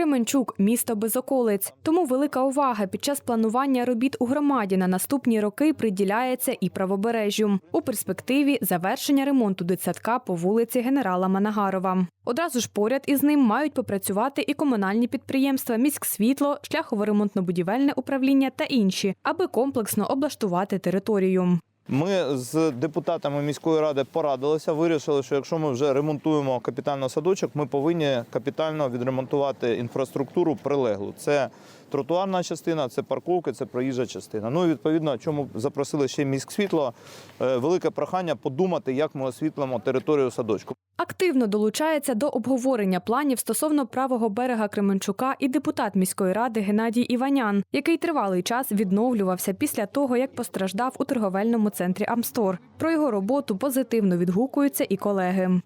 Кременчук місто без околиць. Тому велика увага під час планування робіт у громаді на наступні роки приділяється і правобережжю. У перспективі завершення ремонту дитсадка по вулиці генерала Манагарова. Одразу ж поряд із ним мають попрацювати і комунальні підприємства, міськсвітло, шляхово-ремонтно-будівельне управління та інші, аби комплексно облаштувати територію. Ми з депутатами міської ради порадилися, вирішили, що якщо ми вже ремонтуємо капітально садочок, ми повинні капітально відремонтувати інфраструктуру прилеглу. Це тротуарна частина, це парковки, це проїжджа частина. Ну і відповідно, чому запросили ще міськ світло, велике прохання подумати, як ми освітлимо територію садочку. Активно долучається до обговорення планів стосовно правого берега Кременчука і депутат міської ради Геннадій Іванян, який тривалий час відновлювався після того, як постраждав у торговельному центрі Амстор. Про його роботу позитивно відгукуються і колеги.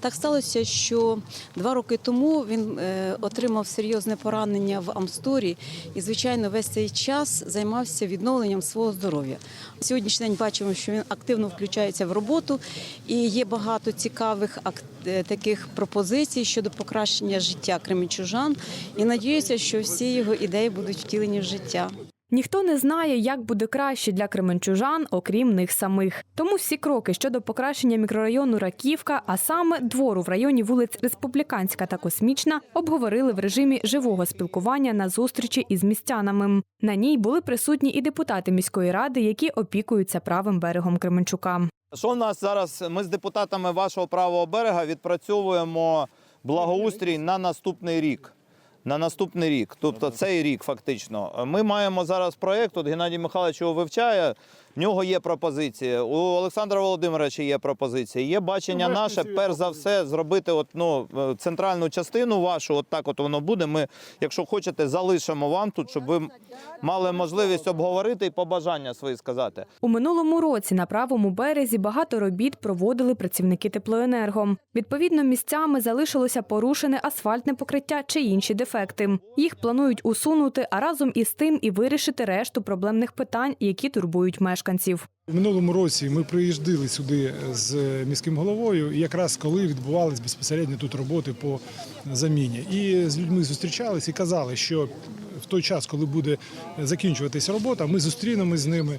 Так сталося, що два роки тому він е, отримав серйозне поранення в Амсторі і, звичайно, весь цей час займався відновленням свого здоров'я. Сьогоднішній день бачимо, що він активно включається в роботу і є багато цікавих е, таких пропозицій щодо покращення життя кременчужан. І надіюся, що всі його ідеї будуть втілені в життя. Ніхто не знає, як буде краще для кременчужан, окрім них самих. Тому всі кроки щодо покращення мікрорайону Раківка, а саме двору в районі вулиць Республіканська та Космічна, обговорили в режимі живого спілкування на зустрічі із містянами. На ній були присутні і депутати міської ради, які опікуються правим берегом Кременчука. Що у нас зараз? Ми з депутатами вашого правого берега відпрацьовуємо благоустрій на наступний рік. На наступний рік, тобто цей рік, фактично. Ми маємо зараз проєкт, от Геннадій Михайлович його вивчає. В нього є пропозиції. У Олександра Володимировича є пропозиції. Є бачення наше, перш за все, зробити от, ну, е, центральну частину вашу, от так от воно буде. Ми, якщо хочете, залишимо вам тут, щоб ви мали можливість обговорити і побажання свої сказати. У минулому році на правому березі багато робіт проводили працівники теплоенерго. Відповідно, місцями залишилося порушене асфальтне покриття чи інші дефекти. Їх планують усунути, а разом із тим і вирішити решту проблемних питань, які турбують мешканців. У минулому році ми приїздили сюди з міським головою, якраз коли відбувались безпосередньо тут роботи по заміні. І з людьми зустрічались і казали, що в той час, коли буде закінчуватися робота, ми зустрінемось з ними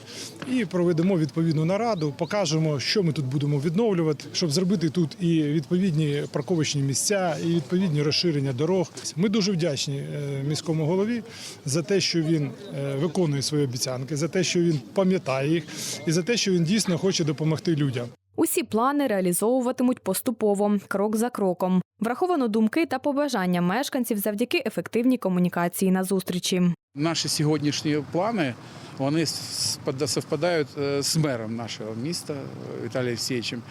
і проведемо відповідну нараду, покажемо, що ми тут будемо відновлювати, щоб зробити тут і відповідні парковочні місця, і відповідні розширення дорог. Ми дуже вдячні е, міському голові за те, що він е, виконує свої обіцянки, за те, що він пам'ятає їх, і за те, що він дійсно хоче допомогти людям. Усі плани реалізовуватимуть поступово, крок за кроком. Враховано думки та побажання мешканців завдяки ефективній комунікації на зустрічі. Наші сьогоднішні плани вони совпадають е, з мером нашого міста е, Віталієм Євсеєвичем.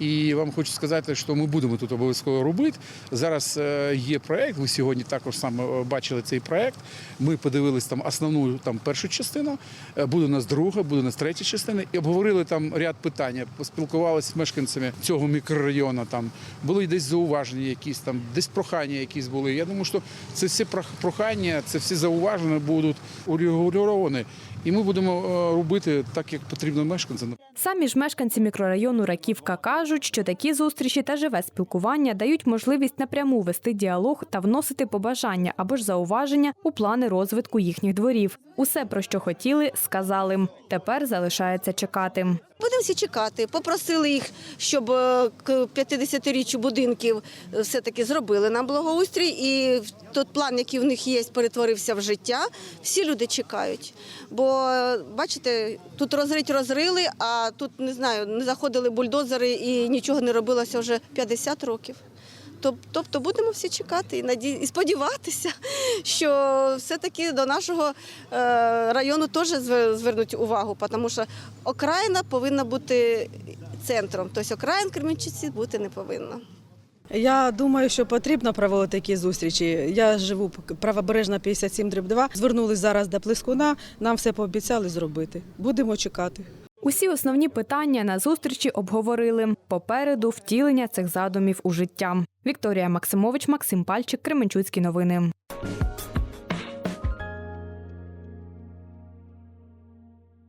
І вам хочу сказати, що ми будемо тут обов'язково робити. Зараз е, є проект. Ви сьогодні також саме е, бачили цей проект. Ми подивились там основну там першу частину. е, Буде у нас друга, буде у нас третя частина. І обговорили там ряд питань. Поспілкувалися з мешканцями цього мікрорайону. Там були десь зауваження, якісь там, десь прохання, якісь були. Я думаю, що це всі прох- прохання, це всі зауваження будуть урегульовані. І ми будемо робити так, як потрібно мешканцям. Самі ж мешканці мікрорайону Раківка кажуть, що такі зустрічі та живе спілкування дають можливість напряму вести діалог та вносити побажання або ж зауваження у плани розвитку їхніх дворів. Усе про що хотіли, сказали. Тепер залишається чекати. Будемо всі чекати. Попросили їх, щоб е, к 50-річчю будинків е, все-таки зробили нам благоустрій. І той план, який в них є, перетворився в життя. Всі люди чекають. Бо бачите, тут розрить розрили, а тут не знаю, не заходили бульдозери і нічого не робилося вже 50 років. Тоб- Тобто будемо всі чекати і наді- і сподіватися, що все-таки до нашого е, району теж звер- звернуть увагу, тому що окраїна повинна бути центром. Тобто окраїн Кременчуці бути не повинна. Я думаю, що потрібно проводити такі зустрічі. Я живу правобережна 57 дріб 2. Звернулись зараз до Плескуна, нам все пообіцяли зробити. Будемо чекати. Усі основні питання на зустрічі обговорили. Попереду втілення цих задумів у життя. Вікторія Максимович, Максим Пальчик, Кременчуцькі новини.